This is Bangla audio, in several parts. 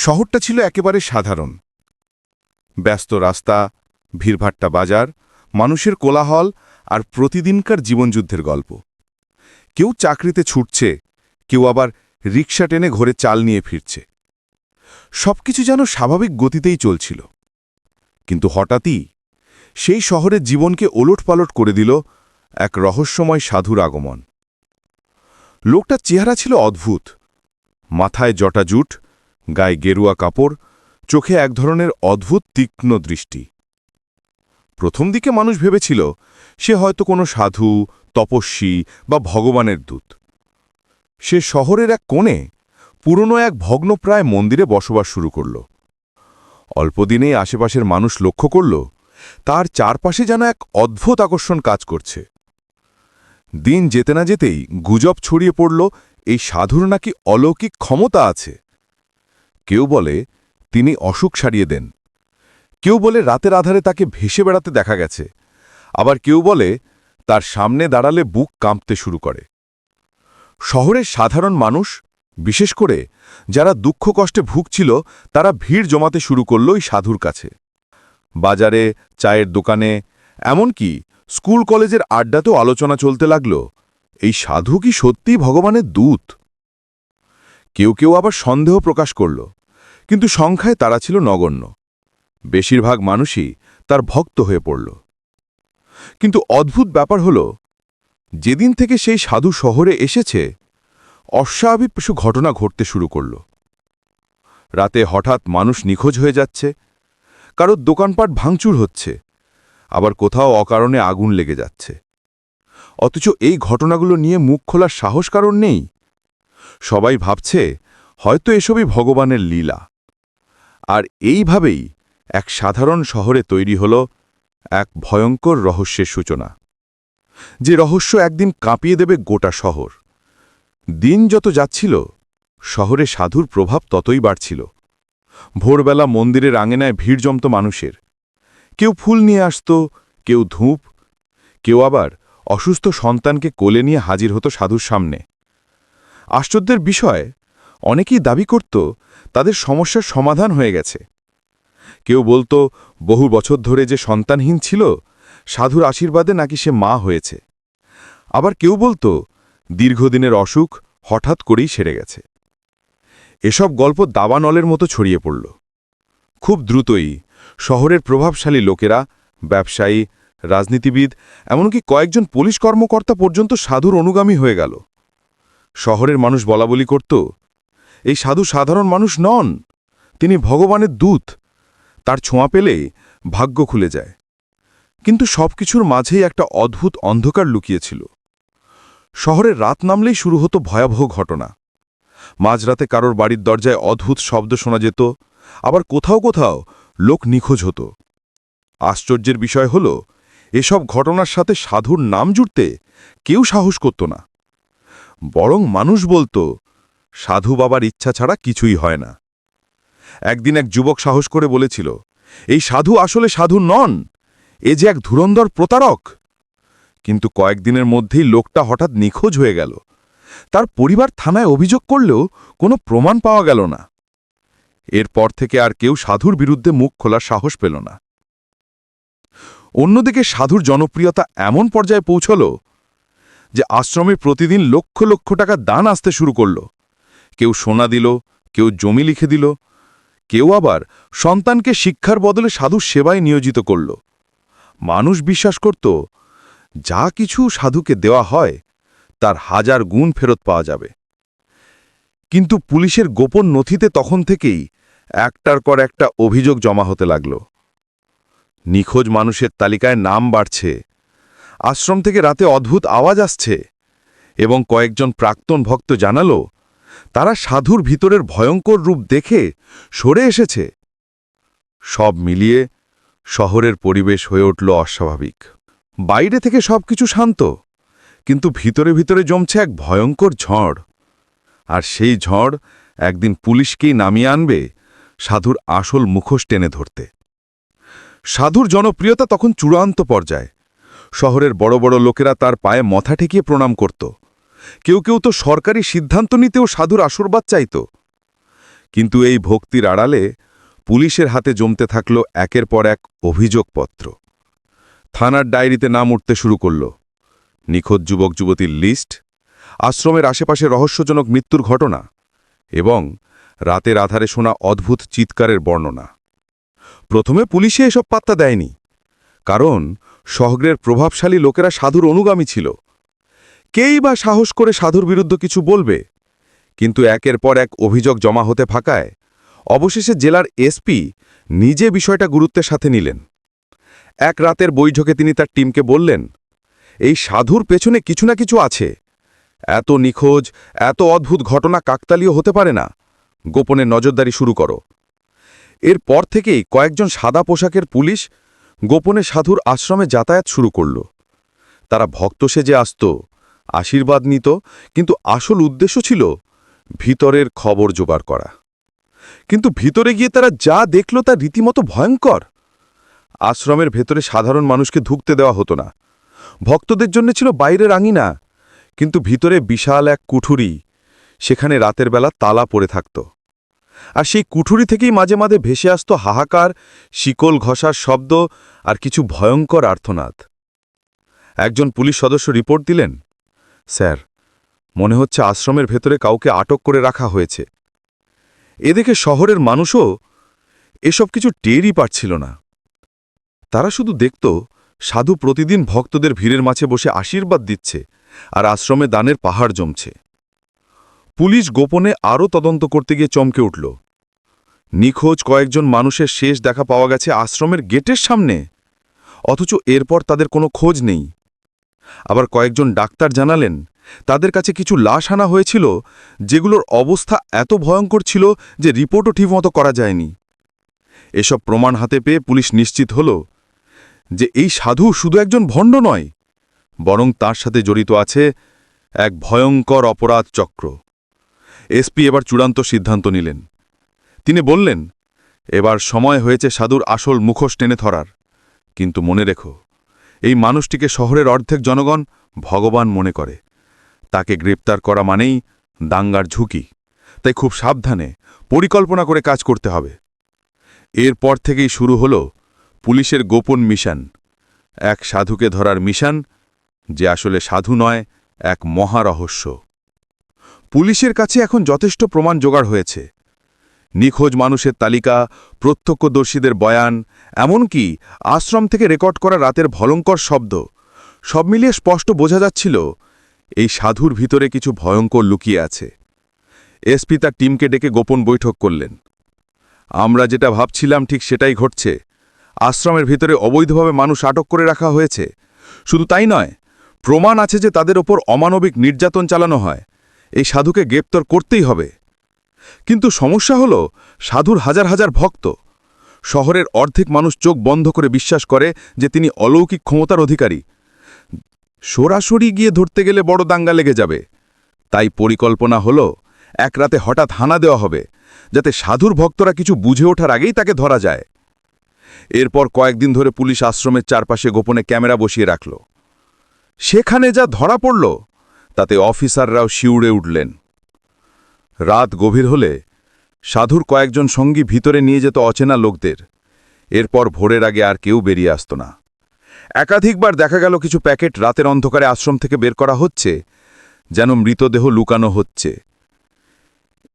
শহরটা ছিল একেবারে সাধারণ। ব্যস্ত রাস্তা, ভিড়ভাট্টা বাজার, মানুষের কোলাহল আর প্রতিদিনকার জীবনযুদ্ধের গল্প। কেউ চাকরিতে ছুটছে, কেউ আবার রিক্সা টেনে ঘরে চাল নিয়ে ফিরছে। সবকিছু যেন স্বাভাবিক গতিতেই চলছিল। কিন্তু হঠাৎই সেই শহরের জীবনকে ওলটপালট করে দিল এক রহস্যময় সাধুর আগমন। লোকটার চেহারা ছিল অদ্ভুত। মাথায় জটাজুট গায়ে গেরুয়া কাপড়, চোখে এক ধরনের অদ্ভুত তীক্ষ্ণ দৃষ্টি। প্রথম দিকে মানুষ ভেবেছিল, সে হয়তো কোনো সাধু, তপস্বী বা ভগবানের দূত। সে শহরের এক কোণে পুরনো এক ভগ্নপ্রায় মন্দিরে বসবাস শুরু করল। অল্পদিনেই আশেপাশের মানুষ লক্ষ্য করল, তার চারপাশে যেন এক অদ্ভুত আকর্ষণ কাজ করছে। দিন যেতে না যেতেই গুজব ছড়িয়ে পড়ল, এই সাধুর নাকি অলৌকিক ক্ষমতা আছে। কেউ বলে, তিনি অসুখ সারিয়ে দেন। কেউ বলে, রাতের আধারে তাকে ভেসে বেড়াতে দেখা গেছে। আবার কেউ বলে, তার সামনে দাঁড়ালে বুক কাঁপতে শুরু করে। শহরের সাধারণ মানুষ, বিশেষ করে যারা দুঃখ কষ্টে ভুগছিল, তারা ভিড় জমাতে শুরু করল ওই সাধুর কাছে। বাজারে, চায়ের দোকানে, এমনকি স্কুল কলেজের আড্ডাতেও আলোচনা চলতে লাগল, এই সাধু কি সত্যিই ভগবানের দূত? কেউ কেউ আবার সন্দেহ প্রকাশ করল কিন্তু সংখ্যায় তারা ছিল নগণ্য। বেশিরভাগ মানুষই তার ভক্ত হয়ে পড়ল। কিন্তু অদ্ভুত ব্যাপার হল, যেদিন থেকে সেই সাধু শহরে এসেছে অস্বাভাবিক কিছু ঘটনা ঘটতে শুরু করল। রাতে হঠাৎ মানুষ নিখোঁজ হয়ে যাচ্ছে কারোর দোকানপাট ভাঙচুর হচ্ছে, আবার কোথাও অকারণে আগুন লেগে যাচ্ছে। অথচ এই ঘটনাগুলো নিয়ে মুখ খোলার সাহস কারণ নেই। সবাই ভাবছে, হয়তো এসবই ভগবানের লীলা। আর এইভাবেই এক সাধারণ শহরে তৈরি হল এক ভয়ঙ্কর রহস্যের সূচনা। যে রহস্য একদিন কাঁপিয়ে দেবে গোটা শহর। দিন যত যাচ্ছিল, শহরে সাধুর প্রভাব ততই বাড়ছিল। ভোরবেলা মন্দিরের আঙেনায় ভিড় জমত মানুষের। কেউ ফুল নিয়ে আসত, কেউ ধূপ, কেউ আবার অসুস্থ সন্তানকে কোলে নিয়ে হাজির হতো সাধুর সামনে। আশ্চর্যের বিষয়, অনেকেই দাবি করত তাদের সমস্যার সমাধান হয়ে গেছে। কেউ বলতো, বহু বছর ধরে যে সন্তানহীন ছিল, সাধুর আশীর্বাদে নাকি সে মা হয়েছে। আবার কেউ বলতো, দীর্ঘদিনের অসুখ হঠাৎ করেই সেরে গেছে। এসব গল্প দাবানলের মতো ছড়িয়ে পড়ল। খুব দ্রুতই শহরের প্রভাবশালী লোকেরা, ব্যবসায়ী, রাজনীতিবিদ, এমনকি কয়েকজন পুলিশ কর্মকর্তা পর্যন্ত সাধুর অনুগামী হয়ে গেল। শহরের মানুষ বলাবলি করত এই সাধু সাধারণ মানুষ নন। তিনি ভগবানের দূত। তার ছোঁয়া পেলে ভাগ্য খুলে যায়। কিন্তু সবকিছুর মাঝেই একটা অদ্ভুত অন্ধকার লুকিয়েছিল। শহরে রাত নামলেই শুরু হতো ভয়াবহ ঘটনা। মাঝরাতে কারোর বাড়ির দরজায় অদ্ভুত শব্দ শোনা যেত, আবার কোথাও কোথাও লোক নিখোঁজ হতো। আশ্চর্যের বিষয় হল, এসব ঘটনার সাথে সাধুর নাম জুড়তে কেউ সাহস করত না। বরং মানুষ বলতো সাধু বাবার ইচ্ছা ছাড়া কিছুই হয় না। একদিন এক যুবক সাহস করে বলেছিল, এই সাধু আসলে সাধু নন, এ যে এক ধুরন্ধর প্রতারক। কিন্তু কয়েকদিনের মধ্যেই লোকটা হঠাৎ নিখোঁজ হয়ে গেল। তার পরিবার থানায় অভিযোগ করলেও কোনো প্রমাণ পাওয়া গেল না। এরপর থেকে আর কেউ সাধুর বিরুদ্ধে মুখ খোলার সাহস পেল না। অন্যদিকে সাধুর জনপ্রিয়তা এমন পর্যায়ে পৌঁছল যে আশ্রমে প্রতিদিন লক্ষ লক্ষ টাকা দান আসতে শুরু করল। কেউ সোনা দিল, কেউ জমি লিখে দিল, কেউ আবার সন্তানকে শিক্ষার বদলে সাধুর সেবায় নিয়োজিত করল। মানুষ বিশ্বাস করত, যা কিছু সাধুকে দেওয়া হয়, তার হাজার গুণ ফেরত পাওয়া যাবে। কিন্তু পুলিশের গোপন নথিতে তখন থেকেই একটার পর একটা অভিযোগ জমা হতে লাগল। নিখোঁজ মানুষের তালিকায় নাম বাড়ছে, আশ্রম থেকে রাতে অদ্ভুত আওয়াজ আসছে এবং কয়েকজন প্রাক্তন ভক্ত জানালো তারা সাধুর ভিতরের ভয়ঙ্কর রূপ দেখে সরে এসেছে। সব মিলিয়ে শহরের পরিবেশ হয়ে উঠল অস্বাভাবিক। বাইরে থেকে সবকিছু শান্ত, কিন্তু ভিতরে ভিতরে জমছে এক ভয়ঙ্কর ঝড়। আর সেই ঝড় একদিন পুলিশকেই নামিয়ে আনবে সাধুর আসল মুখোশ টেনে ধরতে। সাধুর জনপ্রিয়তা তখন চূড়ান্ত পর্যায়ে। শহরের বড় বড় লোকেরা তার পায়ে মাথা ঠেকিয়ে প্রণাম করত। কেউ কেউ তো সরকারি সিদ্ধান্ত নিতেও সাধুর আশীর্বাদ চাইত। কিন্তু এই ভক্তির আড়ালে পুলিশের হাতে জমতে থাকল একের পর এক অভিযোগপত্র। থানার ডায়েরিতে নাম উঠতে শুরু করল। নিখোঁজ যুবক যুবতীর লিস্ট, আশ্রমের আশেপাশে রহস্যজনক মৃত্যুর ঘটনা এবং রাতের আধারে শোনা অদ্ভুত চিৎকারের বর্ণনা। প্রথমে পুলিশে এসব পাত্তা দেয়নি, কারণ শহরের প্রভাবশালী লোকেরা সাধুর অনুগামী ছিল। কেই বা সাহস করে সাধুর বিরুদ্ধে কিছু বলবে? কিন্তু একের পর এক অভিযোগ জমা হতে ফাঁকায় অবশেষে জেলার এসপি নিজে বিষয়টা গুরুত্বের সাথে নিলেন। এক রাতের বৈঠকে তিনি তার টিমকে বললেন, এই সাধুর পেছনে কিছু না কিছু আছে। এত নিখোঁজ, এত অদ্ভুত ঘটনা কাকতালীয় হতে পারে না। গোপনে নজরদারি শুরু করো। এরপর থেকেই কয়েকজন সাদা পোশাকের পুলিশ গোপনে সাধুর আশ্রমে যাতায়াত শুরু করল। তারা ভক্ত সেজে আসত। আশীর্বাদ নিত, কিন্তু আসল উদ্দেশ্য ছিল ভিতরের খবর জোগাড় করা। কিন্তু ভিতরে গিয়ে তারা যা দেখল তা রীতিমতো ভয়ঙ্কর। আশ্রমের ভেতরে সাধারণ মানুষকে ঢুকতে দেওয়া হতো না। ভক্তদের জন্য ছিল বাইরের আঙিনা কিন্তু ভিতরে বিশাল এক কুঠুরি, সেখানে রাতের বেলা তালা পড়ে থাকত। আর সেই কুঠুরি থেকেই মাঝে মাঝে ভেসে আসত হাহাকার, শিকল ঘষার শব্দ আর কিছু ভয়ঙ্কর আর্থনাদ একজন পুলিশ সদস্য রিপোর্ট দিলেন স্যার, মনে হচ্ছে আশ্রমের ভেতরে কাউকে আটক করে রাখা হয়েছে। এদিকে শহরের মানুষও এসব কিছু টেরই পারছিল না। তারা শুধু দেখত, সাধু প্রতিদিন ভক্তদের ভিড়ের মাঝে বসে আশীর্বাদ দিচ্ছে আর আশ্রমে দানের পাহাড় জমছে। পুলিশ গোপনে আরও তদন্ত করতে গিয়ে চমকে উঠল। নিখোঁজ কয়েকজন মানুষের শেষ দেখা পাওয়া গেছে আশ্রমের গেটের সামনে। অথচ এরপর তাদের কোনো খোঁজ নেই। আবার কয়েকজন ডাক্তার জানালেন, তাদের কাছে কিছু লাশ আনা হয়েছিল, যেগুলোর অবস্থা এত ভয়ঙ্কর ছিল যে রিপোর্টও ঠিকমতো করা যায়নি। এসব প্রমাণ হাতে পেয়ে পুলিশ নিশ্চিত হল যে এই সাধু শুধু একজন ভণ্ড নয়, বরং তার সাথে জড়িত আছে এক ভয়ঙ্কর অপরাধ চক্র। এসপি এবার চূড়ান্ত সিদ্ধান্ত নিলেন। তিনি বললেন, এবার সময় হয়েছে সাধুর আসল মুখোশ টেনে ধরার, কিন্তু মনে রেখো এই মানুষটিকে শহরের অর্ধেক জনগণ ভগবান মনে করে। তাকে গ্রেপ্তার করা মানেই দাঙ্গার ঝুঁকি। তাই খুব সাবধানে পরিকল্পনা করে কাজ করতে হবে। এরপর থেকেই শুরু হল পুলিশের গোপন মিশন। এক সাধুকে ধরার মিশন, যে আসলে সাধু নয়, এক মহারহস্য। পুলিশের কাছে এখন যথেষ্ট প্রমাণ জোগাড় হয়েছে। নিখোঁজ মানুষের তালিকা, প্রত্যক্ষদর্শীদের বয়ান, এমনকি আশ্রম থেকে রেকর্ড করা রাতের ভয়ঙ্কর শব্দ। সব মিলিয়ে স্পষ্ট বোঝা যাচ্ছিল, এই সাধুর ভিতরে কিছু ভয়ঙ্কর লুকিয়ে আছে। এসপি তার টিমকে ডেকে গোপন বৈঠক করলেন। আমরা যেটা ভাবছিলাম ঠিক সেটাই ঘটছে। আশ্রমের ভিতরে অবৈধভাবে মানুষ আটক করে রাখা হয়েছে। শুধু তাই নয়, প্রমাণ আছে যে তাদের ওপর অমানবিক নির্যাতন চালানো হয়। এই সাধুকে গ্রেপ্তার করতেই হবে। কিন্তু সমস্যা হল, সাধুর হাজার হাজার ভক্ত। শহরের অর্ধেক মানুষ চোখ বন্ধ করে বিশ্বাস করে যে তিনি অলৌকিক ক্ষমতার অধিকারী। সরাসরি গিয়ে ধরতে গেলে বড় দাঙ্গা লেগে যাবে। তাই পরিকল্পনা হল, এক রাতে হঠাৎ হানা দেওয়া হবে, যাতে সাধুর ভক্তরা কিছু বুঝে ওঠার আগেই তাকে ধরা যায়। এরপর কয়েকদিন ধরে পুলিশ আশ্রমের চারপাশে গোপনে ক্যামেরা বসিয়ে রাখল। সেখানে যা ধরা পড়ল, তাতে অফিসাররাও শিউড়ে উঠলেন। রাত গভীর হলে সাধুর কয়েকজন সঙ্গী ভিতরে নিয়ে যেত অচেনা লোকদের। এরপর ভোরের আগে আর কেউ বেরিয়ে আসত না। একাধিকবার দেখা গেল কিছু প্যাকেট রাতের অন্ধকারে আশ্রম থেকে বের করা হচ্ছে, যেন মৃতদেহ লুকানো হচ্ছে।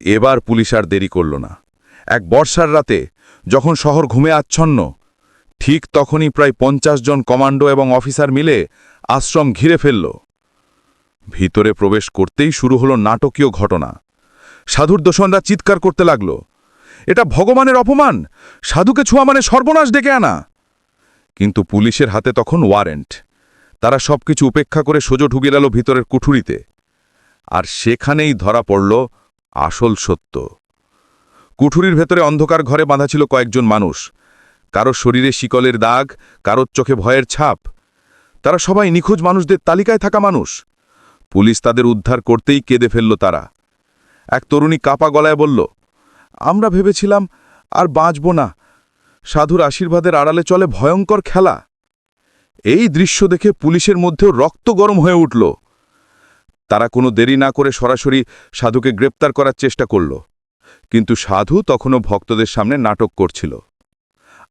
এবার পুলিশ আর দেরি করল না। এক বর্ষার রাতে যখন শহর ঘুমে আচ্ছন্ন, ঠিক তখনই প্রায় পঞ্চাশ জন কমান্ডো এবং অফিসার মিলে আশ্রম ঘিরে ফেলল। ভিতরে প্রবেশ করতেই শুরু হলো নাটকীয় ঘটনা। সাধুর দোষণরা চিৎকার করতে লাগল। এটা ভগবানের অপমান? সাধুকে ছোঁয়া মানে সর্বনাশ ডেকে আনা। কিন্তু পুলিশের হাতে তখন ওয়ারেন্ট। তারা সবকিছু উপেক্ষা করে সোজো ঢুকে গেল ভিতরের কুঠুরিতে। আর সেখানেই ধরা পড়ল আসল সত্য। কুঠুরির ভেতরে অন্ধকার ঘরে বাঁধা ছিল কয়েকজন মানুষ। কারও শরীরে শিকলের দাগ, কারোর চোখে ভয়ের ছাপ। তারা সবাই নিখোঁজ মানুষদের তালিকায় থাকা মানুষ। পুলিশ তাদের উদ্ধার করতেই কেঁদে ফেলল তারা। এক তরুণী কাপা গলায় বলল, আমরা ভেবেছিলাম আর বাঁচব না। সাধুর আশীর্বাদের আড়ালে চলে ভয়ঙ্কর খেলা। এই দৃশ্য দেখে পুলিশের মধ্যেও রক্ত গরম হয়ে উঠল। তারা কোনো দেরি না করে সরাসরি সাধুকে গ্রেপ্তার করার চেষ্টা করল। কিন্তু সাধু তখনও ভক্তদের সামনে নাটক করছিল।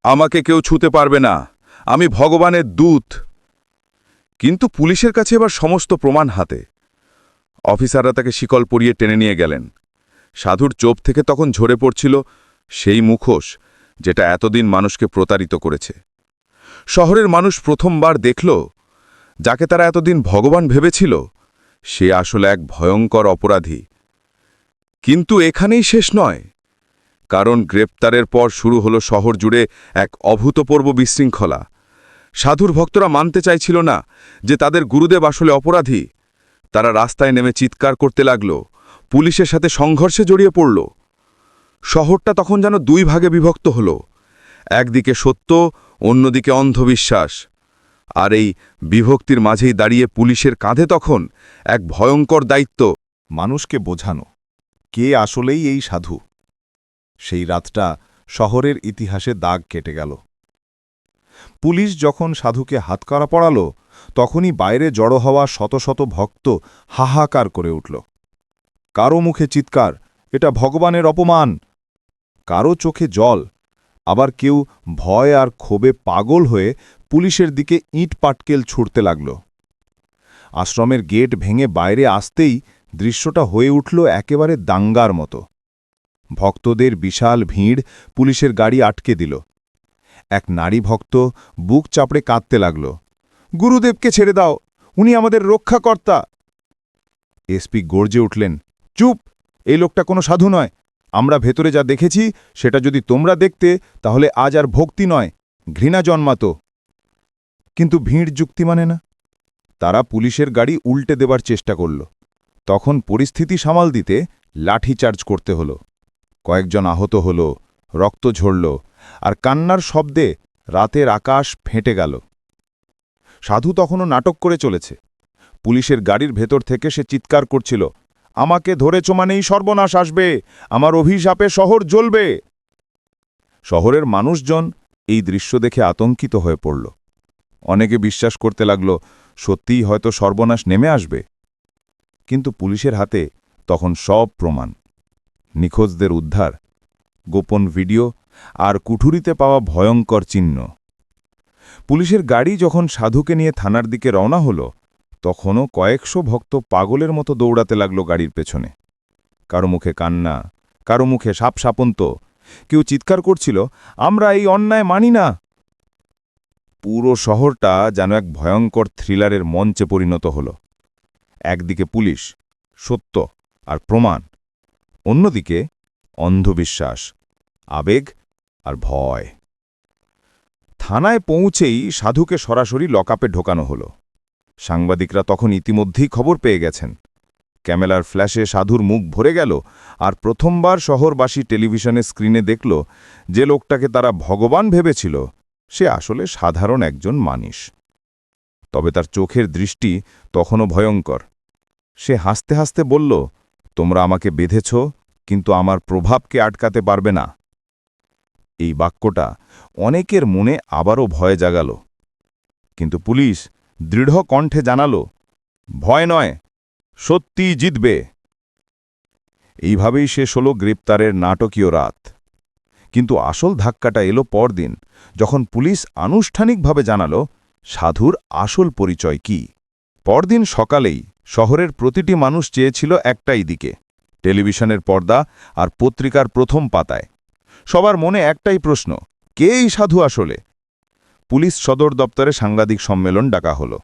আমাকে কেউ ছুতে পারবে না। আমি ভগবানের দূত। কিন্তু পুলিশের কাছে এবার সমস্ত প্রমাণ হাতে। অফিসাররা তাকে শিকল পরিয়ে টেনে নিয়ে গেলেন। সাধুর চোপ থেকে তখন ঝরে পড়ছিল সেই মুখোশ, যেটা এতদিন মানুষকে প্রতারিত করেছে। শহরের মানুষ প্রথমবার দেখল, যাকে তারা এতদিন ভগবান ভেবেছিল, সে আসলে এক ভয়ঙ্কর অপরাধী। কিন্তু এখানেই শেষ নয়, কারণ গ্রেপ্তারের পর শুরু হলো শহর জুড়ে এক অভূতপূর্ব বিশৃঙ্খলা। সাধুর ভক্তরা মানতে চাইছিল না যে তাদের গুরুদেব আসলে অপরাধী। তারা রাস্তায় নেমে চিৎকার করতে লাগল। পুলিশের সাথে সংঘর্ষে জড়িয়ে পড়ল। শহরটা তখন যেন দুই ভাগে বিভক্ত হল। একদিকে সত্য, অন্যদিকে অন্ধবিশ্বাস। আর এই বিভক্তির মাঝেই দাঁড়িয়ে পুলিশের কাঁধে তখন এক ভয়ঙ্কর দায়িত্ব। মানুষকে বোঝানো, কে আসলেই এই সাধু? সেই রাতটা শহরের ইতিহাসে দাগ কেটে গেল। পুলিশ যখন সাধুকে হাতকড়া পড়াল তখনই বাইরে জড়ো হওয়া শত শত ভক্ত হাহাকার করে উঠল। কারও মুখে চিৎকার, এটা ভগবানের অপমান। কারও চোখে জল। আবার কেউ ভয় আর ক্ষোভে পাগল হয়ে পুলিশের দিকে ইট পাটকেল ছুটতে লাগল। আশ্রমের গেট ভেঙে বাইরে আসতেই দৃশ্যটা হয়ে উঠল একেবারে দাঙ্গার মতো। ভক্তদের বিশাল ভিড় পুলিশের গাড়ি আটকে দিল। এক নারী ভক্ত বুক চাপড়ে কাঁদতে লাগল। গুরুদেবকে ছেড়ে দাও। উনি আমাদের রক্ষাকর্তা। এসপি গর্জে উঠলেন, চুপ! এই লোকটা কোনো সাধু নয়। আমরা ভেতরে যা দেখেছি, সেটা যদি তোমরা দেখতে, তাহলে আজ আর ভক্তি নয়। ঘৃণা জন্মাত। কিন্তু ভিড় যুক্তি মানে না। তারা পুলিশের গাড়ি উল্টে দেবার চেষ্টা করল। তখন পরিস্থিতি সামাল দিতে লাঠিচার্জ করতে হল। কয়েকজন আহত হল, রক্ত ঝরল, আর কান্নার শব্দে রাতের আকাশ ফেঁটে গেল। সাধু তখনও নাটক করে চলেছে। পুলিশের গাড়ির ভেতর থেকে সে চিৎকার করছিল, আমাকে ধরেছ মানেই সর্বনাশ আসবে, আমার অভিশাপে শহর জ্বলবে। শহরের মানুষজন এই দৃশ্য দেখে আতঙ্কিত হয়ে পড়ল। অনেকে বিশ্বাস করতে লাগল, সত্যিই হয়তো সর্বনাশ নেমে আসবে। কিন্তু পুলিশের হাতে তখন সব প্রমাণ। নিখোঁজদের উদ্ধার, গোপন ভিডিও আর কুঠুরিতে পাওয়া ভয়ঙ্কর চিহ্ন। পুলিশের গাড়ি যখন সাধুকে নিয়ে থানার দিকে রওনা হল, তখনও কয়েকশো ভক্ত পাগলের মতো দৌড়াতে লাগল গাড়ির পেছনে। কারও মুখে কান্না, কারও মুখে সাপ সাপন্ত, কেউ চিৎকার করছিল, আমরা এই অন্যায় মানি না! পুরো শহরটা যেন এক ভয়ঙ্কর থ্রিলারের মঞ্চে পরিণত হল। একদিকে পুলিশ, সত্য আর প্রমাণ, অন্যদিকে অন্ধবিশ্বাস, আবেগ আর ভয়। থানায় পৌঁছেই সাধুকে সরাসরি লকআপে ঢোকানো হলো। সাংবাদিকরা তখন ইতিমধ্যেই খবর পেয়ে গেছেন। ক্যামেলার ফ্ল্যাশে সাধুর মুখ ভরে গেল আর প্রথমবার শহরবাসী টেলিভিশনের স্ক্রিনে দেখল যে লোকটাকে তারা ভগবান ভেবেছিল, সে আসলে সাধারণ একজন মানুষ। তবে তার চোখের দৃষ্টি তখনও ভয়ঙ্কর। সে হাসতে হাসতে বলল, তোমরা আমাকে বেঁধেছ, কিন্তু আমার প্রভাবকে আটকাতে পারবে না। এই বাক্যটা অনেকের মনে আবারও ভয় জাগাল। কিন্তু পুলিশ দৃঢ় কণ্ঠে জানাল, ভয় নয় সত্যি জিতবে। এইভাবেই শেষ হল গ্রেপ্তারের নাটকীয় রাত। কিন্তু আসল ধাক্কাটা এলো পরদিন, যখন পুলিশ আনুষ্ঠানিকভাবে জানাল, সাধুর আসল পরিচয় কি। পরদিন সকালেই শহরের প্রতিটি মানুষ চেয়েছিল একটাই দিকে, টেলিভিশনের পর্দা আর পত্রিকার প্রথম পাতায়। সবার মনে একটাই প্রশ্ন, কে এই সাধু আসলে? পুলিশ সদর দপ্তরে সাংবাদিক সম্মেলন ডাকা হলো।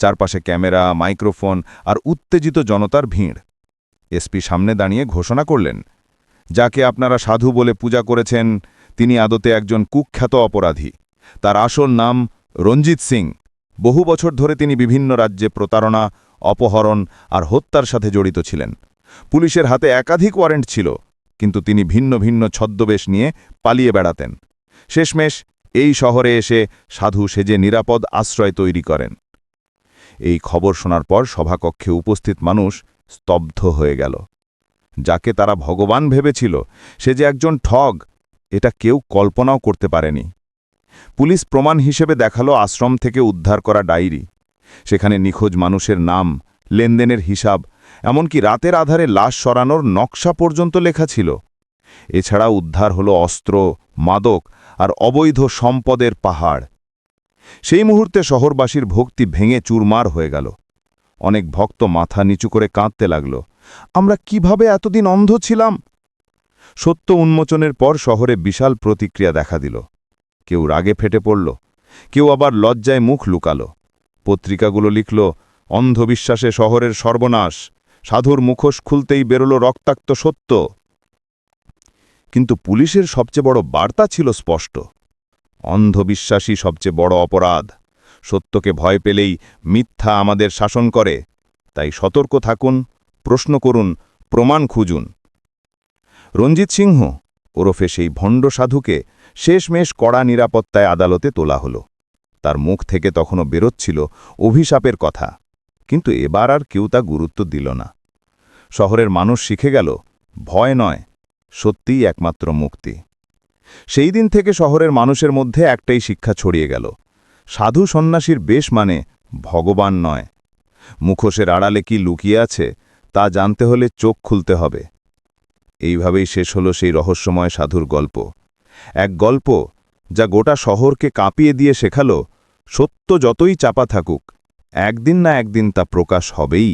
চারপাশে ক্যামেরা, মাইক্রোফোন আর উত্তেজিত জনতার ভিড়। এসপি সামনে দাঁড়িয়ে ঘোষণা করলেন, যাকে আপনারা সাধু বলে পূজা করেছেন, তিনি আদতে একজন কুখ্যাত অপরাধী। তার আসল নাম রঞ্জিত সিং। বহু বছর ধরে তিনি বিভিন্ন রাজ্যে প্রতারণা, অপহরণ আর হত্যার সাথে জড়িত ছিলেন। পুলিশের হাতে একাধিক ওয়ারেন্ট ছিল। কিন্তু তিনি ভিন্ন ভিন্ন ছদ্মবেশ নিয়ে পালিয়ে বেড়াতেন। শেষমেশ এই শহরে এসে সাধু সেজে নিরাপদ আশ্রয় তৈরি করেন। এই খবর শোনার পর সভাকক্ষে উপস্থিত মানুষ স্তব্ধ হয়ে গেল। যাকে তারা ভগবান ভেবেছিল, সে যে একজন ঠগ, এটা কেউ কল্পনাও করতে পারেনি। পুলিশ প্রমাণ হিসেবে দেখাল আশ্রম থেকে উদ্ধার করা ডায়েরি। সেখানে নিখোঁজ মানুষের নাম, লেনদেনের হিসাব এমনকি রাতের আধারে লাশ সরানোর নকশা পর্যন্ত লেখা ছিল। এছাড়া উদ্ধার হলো অস্ত্র, মাদক আর অবৈধ সম্পদের পাহাড়। সেই মুহূর্তে শহরবাসীর ভক্তি ভেঙে চুরমার হয়ে গেল। অনেক ভক্ত মাথা নিচু করে কাঁদতে লাগল, আমরা কীভাবে এতদিন অন্ধ ছিলাম? সত্য উন্মোচনের পর শহরে বিশাল প্রতিক্রিয়া দেখা দিল। কেউ রাগে ফেটে পড়ল, কেউ আবার লজ্জায় মুখ লুকাল। পত্রিকাগুলো লিখল অন্ধবিশ্বাসে শহরের সর্বনাশ। সাধুর মুখোশ খুলতেই বেরোল রক্তাক্ত সত্য। কিন্তু পুলিশের সবচেয়ে বড় বার্তা ছিল স্পষ্ট। অন্ধবিশ্বাসী সবচেয়ে বড় অপরাধ। সত্যকে ভয় পেলেই মিথ্যা আমাদের শাসন করে। তাই সতর্ক থাকুন, প্রশ্ন করুন, প্রমাণ খুঁজুন। রঞ্জিত সিংহ, ওরফে সেই ভণ্ড সাধুকে শেষমেশ কড়া নিরাপত্তায় আদালতে তোলা হল। তার মুখ থেকে তখনও বেরোচ্ছিল অভিশাপের কথা। কিন্তু এবার আর কেউ তা গুরুত্ব দিল না। শহরের মানুষ শিখে গেল, ভয় নয়, সত্যিই একমাত্র মুক্তি। সেই দিন থেকে শহরের মানুষের মধ্যে একটাই শিক্ষা ছড়িয়ে গেল। সাধু সন্ন্যাসীর বেশ মানে ভগবান নয়। মুখোশের আড়ালে কি লুকিয়ে আছে, তা জানতে হলে চোখ খুলতে হবে। এইভাবেই শেষ হল সেই রহস্যময় সাধুর গল্প। এক গল্প যা গোটা শহরকে কাঁপিয়ে দিয়ে শেখালো, সত্য যতই চাপা থাকুক। একদিন না একদিন তা প্রকাশ হবেই।